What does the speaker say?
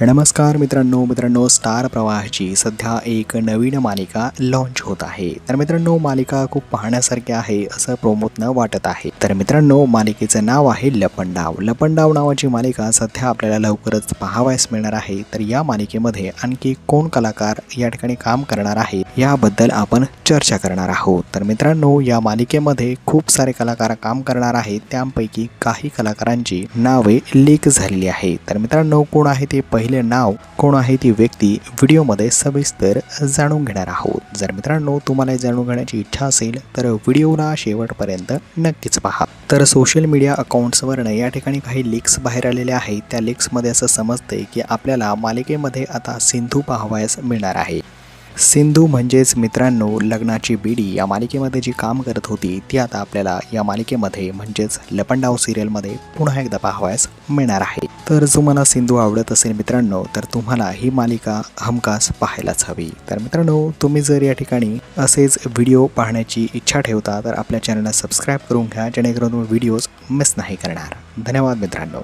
नमस्कार मित्रांनो मित्रांनो स्टार प्रवाहाची सध्या एक नवीन मालिका लॉन्च होत आहे. तर मित्रांनो मालिका खूप पाहण्यासारखी आहे असं प्रोमोतनं वाटत आहे. तर मित्रांनो मालिकेचं नाव आहे लपंडाव लपंडाव नावाची मालिका सध्या आपल्याला लवकरच पाहावयास मिळणार आहे. तर या मालिकेमध्ये आणखी कोण कलाकार या ठिकाणी काम करणार आहे याबद्दल आपण चर्चा करणार आहोत. तर मित्रांनो या मालिकेमध्ये खूप सारे कलाकार काम करणार आहेत. त्यापैकी काही कलाकारांची नावे लीक झालेली आहे तर मित्रांनो कोण आहे ते पहिले नाव कोण आहे ती व्यक्ती व्हिडिओमध्ये सविस्तर जाणून घेणार आहोत. जर मित्रांनो तुम्हाला जाणून घेण्याची इच्छा असेल तर व्हिडिओला शेवटपर्यंत नक्कीच पहा. तर सोशल मीडिया अकाउंट्सवरनं या ठिकाणी काही लिक्स बाहेर आलेल्या आहेत. त्या लिक्समध्ये असं समजतंय की आपल्याला मालिकेमध्ये आता सिंधू पाहावयास मिळणार आहे. सिंधू म्हणजेच मित्रांनो लग्नाची बीडी या मालिकेमध्ये जी काम करत होती ती आता आपल्याला या मालिकेमध्ये म्हणजेच लपंडाव सिरियलमध्ये पुन्हा एकदा पाहावयास मिळणार आहे. तर तुम्हाला सिंधू आवडत असेल मित्रांनो तर तुम्हाला ही मालिका हमखास पाहायलाच हवी. तर मित्रांनो तुम्ही जर या ठिकाणी असेच व्हिडिओ पाहण्याची इच्छा ठेवता तर आपल्या चॅनलला सबस्क्राईब करून घ्या जेणेकरून व्हिडिओज मिस नाही करणार. धन्यवाद मित्रांनो.